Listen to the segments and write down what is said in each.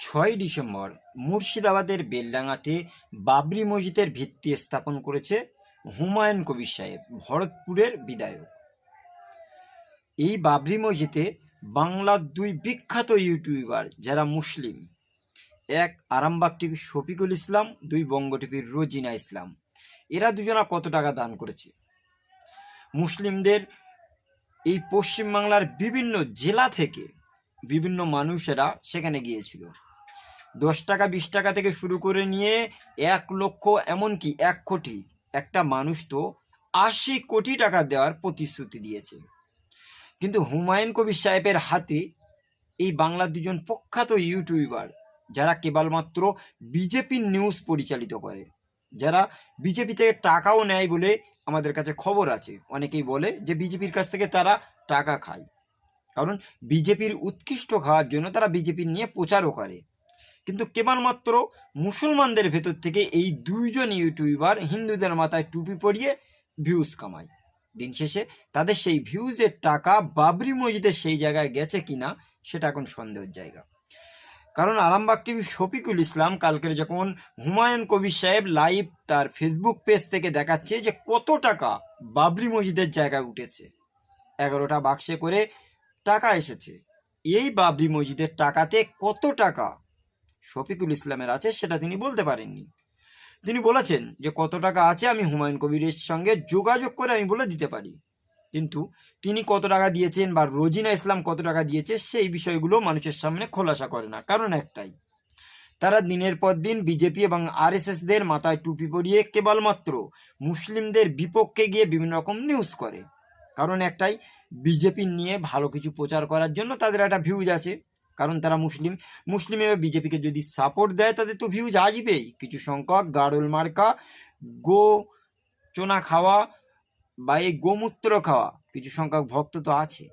ছয় ডিসেম্বর মুর্শিদাবাদের বেলডাঙ্গাতে বাবরি মসজিদের ভিত্তি স্থাপন করেছে হুমায়ুন কবির সাহেব, ভরতপুরের বিধায়ক। এই বাবরি মসজিদে বাংলার দুই বিখ্যাত ইউটিউবার, যারা মুসলিম, এক আরামবাগ টিভির শফিকুল ইসলাম, দুই বঙ্গ টিভির রোজিনা ইসলাম, এরা দুজনা কত টাকা দান করেছে? মুসলিমদের এই পশ্চিমবাংলার বিভিন্ন জেলা থেকে বিভিন্ন মানুষেরা সেখানে গিয়েছিল। দশ টাকা, বিশ টাকা থেকে শুরু করে নিয়ে এক লক্ষ, এমনকি এক কোটি। একটা মানুষ তো আশি কোটি টাকা দেওয়ার প্রতিশ্রুতি দিয়েছে। কিন্তু হুমায়ুন কবির সাহেবের হাতে এই বাংলার দুজন প্রখ্যাত ইউটিউবার, যারা কেবলমাত্র বিজেপির নিউজ পরিচালিত করে, যারা বিজেপি থেকে টাকাও নেয় বলে আমাদের কাছে খবর আছে। অনেকেই বলে যে বিজেপির কাছ থেকে তারা টাকা খায়। কারণ বিজেপির উৎকৃষ্ট খাওয়ার জন্য তারা বিজেপির নিয়ে প্রচারও করে। কিন্তু কেবলমাত্র মুসলমানদের ভেতর থেকে এই দুইজন ইউটিউবার হিন্দুদের মাথায় টুপি পরিয়ে ভিউজ কামায়। দিন শেষে তাদের সেই ভিউজের টাকা বাবরি মসজিদের সেই জায়গায় গেছে কিনা সেটা এখন সন্দেহের জায়গা। কারণ আরামবাগ টিভি শফিকুল ইসলাম কালকের যখন হুমায়ুন কবির সাহেব লাইভ তার ফেসবুক পেজ থেকে দেখাচ্ছে যে কত টাকা বাবরি মসজিদের জায়গায় উঠেছে। এগারোটা বাক্সে করে টাকা এসেছে। এই বাবরি মসজিদের টাকাতে কত টাকা শফিকুল ইসলামের আছে, সেটা তিনি বলতে পারেননি। তিনি বলেছেন যে, কত টাকা আছে আমি হুমায়ুন কবিরের সঙ্গে যোগাযোগ করে আমি বলে দিতে পারি। কিন্তু তিনি কত টাকা দিয়েছেন বা রোজিনা ইসলাম কত টাকা দিয়েছে, সেই বিষয়গুলো মানুষের সামনে খোলাসা করে না। কারণ একটাই, তারা দিনের পর দিন বিজেপি এবং আর আরএসএসদের মাথায় টুপি পরিয়ে কেবলমাত্র মুসলিমদের বিপক্ষে গিয়ে বিভিন্ন রকম নিউজ করে। কারণ একটাই, বিজেপি নিয়ে ভালো কিছু প্রচার করার জন্য তাদের একটা ভিউজ আছে। কারণ তারা মুসলিম। মুসলিম এবার বিজেপিকে যদি সাপোর্ট দেয় তাদের তো ভিউজ আসবেই। কিছু সংখ্যক গাড়ল মার্কা, গো চোনা খাওয়া বা এই গোমূত্র খাওয়া, কিছু সংখ্যক ভক্ত তো আছে।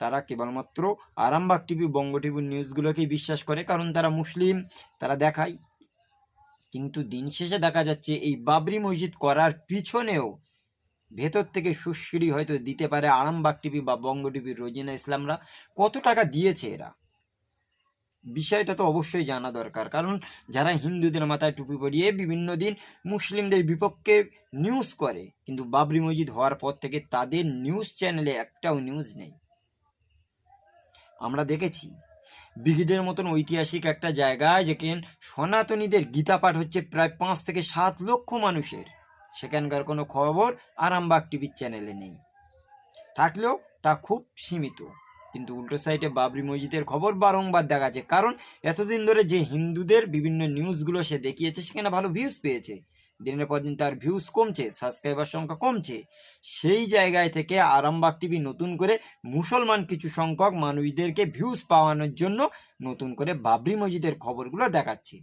তারা কেবলমাত্র আরামবাগ টিভি, বঙ্গ টিভির নিউজগুলোকেই বিশ্বাস করে, কারণ তারা মুসলিম, তারা দেখায়। কিন্তু দিন শেষে দেখা যাচ্ছে, এই বাবরি মসজিদ করার পিছনেও ভেতর থেকে সুশ্রী হয়তো দিতে পারে আরামবাগ টিভি বা বঙ্গ টিভির রোজিনা ইসলামরা। কত টাকা দিয়েছে এরা? বিষয়টা তো অবশ্যই জানা দরকার। কারণ যারা হিন্দুদের মাথায় টুপি পরিয়ে বিভিন্ন দিন মুসলিমদের বিপক্ষে নিউজ করে, কিন্তু বাবরি মসজিদ হওয়ার পর থেকে তাদের নিউজ চ্যানেলে একটাও নিউজ নেই। আমরা দেখেছি, ব্রিগেডের মতন ঐতিহাসিক একটা জায়গায় যেখানে সনাতনীদের গীতা পাঠ হচ্ছে প্রায় পাঁচ থেকে সাত লক্ষ মানুষের। সেখানকার কোনো খবর আরামবাগ টিভির চ্যানেলে নেই। থাকলেও তা খুব সীমিত। কিন্তু উল্টো সাইডে বাবরি মসজিদের খবর বারংবার দেখাচ্ছে। কারণ এতদিন ধরে যে হিন্দুদের বিভিন্ন নিউজগুলো সে দেখিয়েছে, সেখানে ভালো ভিউজ পেয়েছে। দিনের পর দিন তার ভিউজ কমছে সাবস্ক্রাইবার সংখ্যা কমছে। সেই জায়গায় থেকে আরামবাগ টিভি নতুন করে মুসলমান কিছু সংখ্যক মানুষদেরকে ভিউজ পাওয়ানোর জন্য নতুন করে বাবরি মসজিদের খবরগুলো দেখাচ্ছে।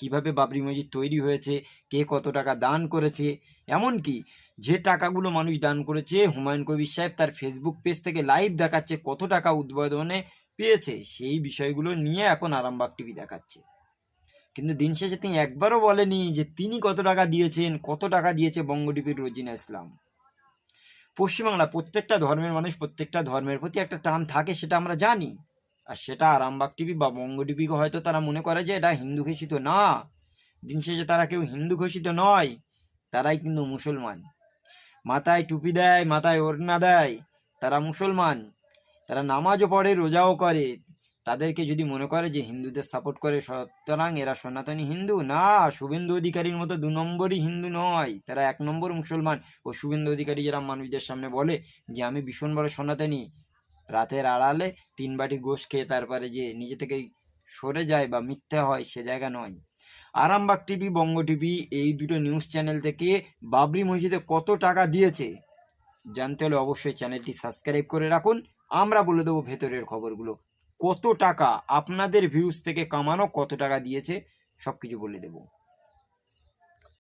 কীভাবে বাবরি মসজিদ তৈরি হয়েছে, কে কত টাকা দান করেছে, এমনকি যে টাকাগুলো মানুষ দান করেছে, হুমায়ুন কবির সাহেব তার ফেসবুক পেজ থেকে লাইভ দেখাচ্ছে, কত টাকা উদ্বোধনে পেয়েছে, সেই বিষয়গুলো নিয়ে এখন আরামবাগ টিভি দেখাচ্ছে। কিন্তু দিন শেষে তিনি একবারও বলেনি যে তিনি কত টাকা দিয়েছেন, কত টাকা দিয়েছে বঙ্গটিভির রোজিনা ইসলাম। পশ্চিমবাংলা প্রত্যেকটা ধর্মের মানুষ প্রত্যেকটা ধর্মের প্রতি একটা টান থাকে, সেটা আমরা জানি। আর সেটা আরামবাগ টিভি বা বঙ্গ টিভিকে হয়তো তারা মনে করে যে এটা হিন্দু ঘোষিত না। দিন শেষে তারা কেউ হিন্দু ঘোষিত নয়, তারাই কিন্তু মুসলমান। মাথায় টুপি দেয়, মাথায় ওড়না দেয়, তারা মুসলমান। তারা নামাজও পড়ে, রোজাও করে। তাদেরকে যদি মনে করে যে হিন্দুদের সাপোর্ট করে সুতরাং এরা সনাতনী হিন্দু? না, শুভেন্দু অধিকারীর মতো দু নম্বরই হিন্দু নয়। তারা এক নম্বর মুসলমান। ও শুভেন্দু অধিকারী যারা মানুষদের সামনে বলে যে, আমি ভীষণ বড় সনাতনী। রাতের আড়ালে তিন বাটি গোশ খেয়ে তারপরে যে নিজে থেকেই সরে যায় বা মিথ্যা হয় সে জায়গা নয়। আরামবাগ টিভি, বঙ্গ টিভি এই দুটো নিউজ চ্যানেল থেকে বাবরি মসজিদে কত টাকা দিয়েছে জানতে হলে অবশ্যই চ্যানেলটি সাবস্ক্রাইব করে রাখুন। আমরা বলে দেবো ভেতরের খবরগুলো। কত টাকা? আপনাদের ভিউজ থেকে কামানো কত টাকা দিয়েছে? সব কিছু বলে দেবো।